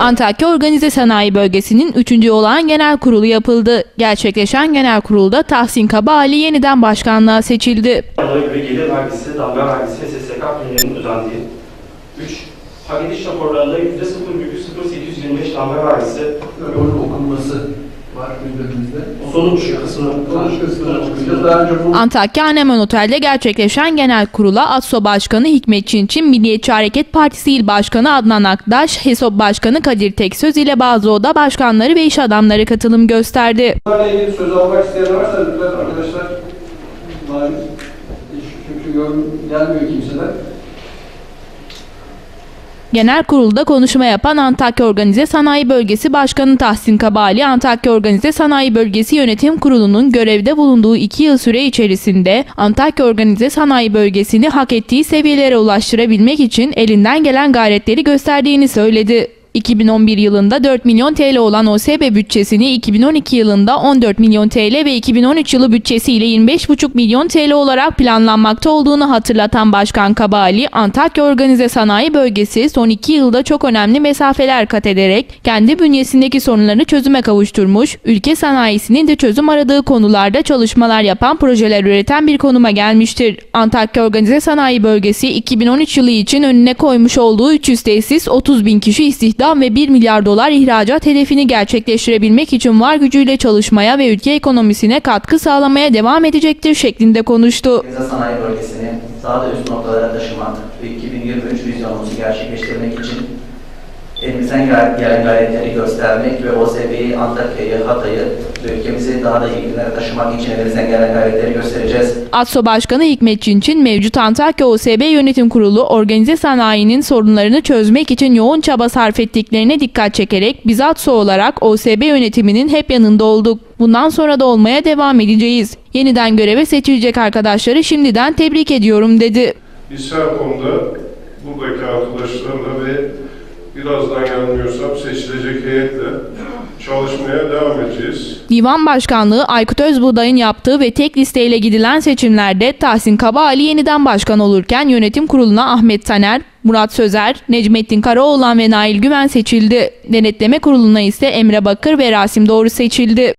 Antakya Organize Sanayi Bölgesi'nin 3. olağan genel kurulu yapıldı. Gerçekleşen genel kurulda Tahsin Kabali yeniden başkanlığa seçildi. Onlara göre gelir vergisi, damga vergisi ve SSK primlerinin ödendiği. 3. Hak ediş raporlarında %0,0825 damga vergisi. Onun okunması var gündemimizde. Sonuç kısmı. Sonuç kısmına bakacağız. Daha önce bu Antakya Anemen Otel'de gerçekleşen genel kurula ATSO Başkanı Hikmet Çinçin, Milliyetçi Hareket Partisi İl Başkanı Adnan Aktaş, HESOP Başkanı Kadir Teksöz ile bazı oda başkanları ve iş adamları katılım gösterdi. Bunlarla ilgili söz almak isteyen varsa lütfen arkadaşlar çünkü yorum gelmiyor kimseden. Genel kurulda konuşma yapan Antakya Organize Sanayi Bölgesi Başkanı Tahsin Kabali, Antakya Organize Sanayi Bölgesi Yönetim Kurulu'nun görevde bulunduğu iki yıl süre içerisinde Antakya Organize Sanayi Bölgesi'ni hak ettiği seviyelere ulaştırabilmek için elinden gelen gayretleri gösterdiğini söyledi. 2011 yılında 4 milyon TL olan OSB bütçesini 2012 yılında 14 milyon TL ve 2013 yılı bütçesiyle 25,5 milyon TL olarak planlanmakta olduğunu hatırlatan Başkan Kabali, Antakya Organize Sanayi Bölgesi son 2 yılda çok önemli mesafeler kat ederek kendi bünyesindeki sorunlarını çözüme kavuşturmuş, ülke sanayisinin de çözüm aradığı konularda çalışmalar yapan projeler üreten bir konuma gelmiştir. Antakya Organize Sanayi Bölgesi 2013 yılı için önüne koymuş olduğu 300 tesis, 30 bin kişi istihdam ve 1 milyar dolar ihracat hedefini gerçekleştirebilmek için var gücüyle çalışmaya ve ülke ekonomisine katkı sağlamaya devam edecektir şeklinde konuştu. Sanayi bölgesini daha da üst noktalara taşımak ve 2023 vizyonumuzu gerçekleştirmek için elimizden gel- gelen gayretleri göstermek ve OSB'yi, Antakya'yı, Hatay'ı ve ülkemizi daha da iyi günlere taşımak için elimizden gelen gayretleri göstereceğiz. ATSO Başkanı Hikmet Çinçin, mevcut Antakya OSB Yönetim Kurulu organize sanayinin sorunlarını çözmek için yoğun çaba sarf ettiklerine dikkat çekerek biz ATSO olarak OSB yönetiminin hep yanında olduk. Bundan sonra da olmaya devam edeceğiz. Yeniden göreve seçilecek arkadaşları şimdiden tebrik ediyorum dedi. Biz her konuda buradaki arkadaşlarla ve birazdan yanılmıyorsam seçilecek heyetle çalışmaya devam edeceğiz. Divan Başkanlığı Aykut Özbuğday'ın yaptığı ve tek listeyle gidilen seçimlerde Tahsin Kabali yeniden başkan olurken yönetim kuruluna Ahmet Taner, Murat Sözer, Necmettin Karaoğlan ve Nail Güven seçildi. Denetleme kuruluna ise Emre Bakır ve Rasim Doğru seçildi.